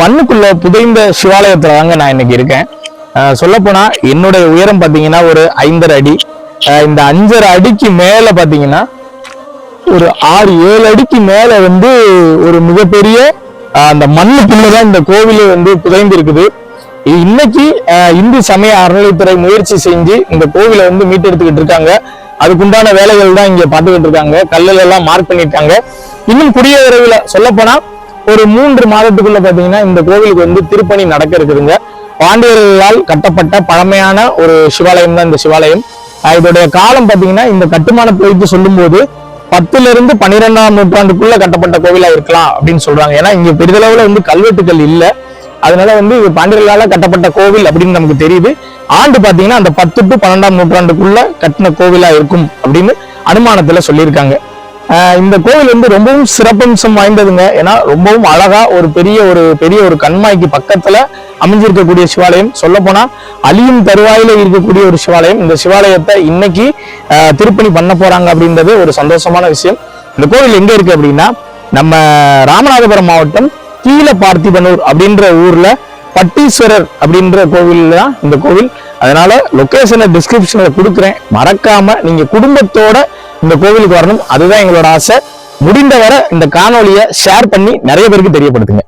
மண்ணுக்குள்ள புதைந்த சிவாலயத்துல தாங்க நான் இன்னைக்கு இருக்கேன். சொல்ல போனா என்னுடைய உயரம் பாத்தீங்கன்னா ஒரு ஐந்தரை அடி. இந்த அஞ்சரை அடிக்கு மேல பாத்தீங்கன்னா ஒரு ஆறு ஏழு அடிக்கு மேல வந்து ஒரு மிகப்பெரிய அந்த மண்ணுக்குள்ளதான் இந்த கோவில் வந்து புதைந்து இருக்குது இன்னைக்கு இந்து சமய அறநிலைத்துறை முயற்சி செஞ்சு இந்த கோவிலை வந்து மீட்டெடுத்துக்கிட்டு இருக்காங்க. அதுக்குண்டான வேலைகள் தான் இங்க பார்த்துக்கிட்டு இருக்காங்க. கல்லுல எல்லாம் மார்க் பண்ணிட்டாங்க இன்னும் குடிய விரைவில் சொல்ல போனா ஒரு மூன்று மாதத்துக்குள்ள பாத்தீங்கன்னா இந்த கோவிலுக்கு வந்து திருப்பணி நடக்க இருக்குதுங்க. பாண்டியர்களால் கட்டப்பட்ட பழமையான ஒரு சிவாலயம் தான் இந்த சிவாலயம். இதோடைய காலம் பாத்தீங்கன்னா இந்த கட்டுமானத்தை வைத்து சொல்லும்போது பத்துல இருந்து பன்னிரெண்டாம் நூற்றாண்டுக்குள்ள கட்டப்பட்ட கோவிலா இருக்கலாம் அப்படின்னு சொல்றாங்க. ஏன்னா இங்க பெரிதளவுல வந்து கல்வெட்டுகள் இல்ல. அதனால வந்து இது பாண்டியர்களால கட்டப்பட்ட கோவில் அப்படின்னு நமக்கு தெரியுது. ஆண்டு பாத்தீங்கன்னா அந்த பத்து டு பன்னெண்டாம் நூற்றாண்டுக்குள்ள கட்டின கோவிலா இருக்கும் அப்படின்னு அனுமானத்துல சொல்லியிருக்காங்க. இந்த கோவில் வந்து ரொம்பவும் சிறப்பம்சம் வாய்ந்ததுங்க. ஏன்னா ரொம்பவும் அழகா ஒரு பெரிய ஒரு பெரிய ஒரு கண்மாய்க்கு பக்கத்துல அமைஞ்சிருக்கக்கூடிய சிவாலயம். சொல்ல போனா அழியும் தருவாயில இருக்கக்கூடிய ஒரு சிவாலயம். இந்த சிவாலயத்தை இன்னைக்கு திருப்பணி பண்ண போறாங்க அப்படின்றது ஒரு சந்தோஷமான விஷயம். இந்த கோவில் எங்க இருக்கு அப்படின்னா நம்ம ராமநாதபுரம் மாவட்டம் கீழ பார்த்திபனூர் அப்படின்ற ஊர்ல பட்டீஸ்வரர் அப்படின்ற கோவில் தான் இந்த கோவில். அதனால லொக்கேஷனை டிஸ்கிரிப்ஷனில் கொடுக்குறேன். மறக்காம நீங்க குடும்பத்தோட இந்த கோவிலுக்கு வரணும். அதுதான் எங்களோட ஆசை. முடிந்தவரை இந்த காணொலியை ஷேர் பண்ணி நிறைய பேருக்கு தெரியப்படுத்துங்க.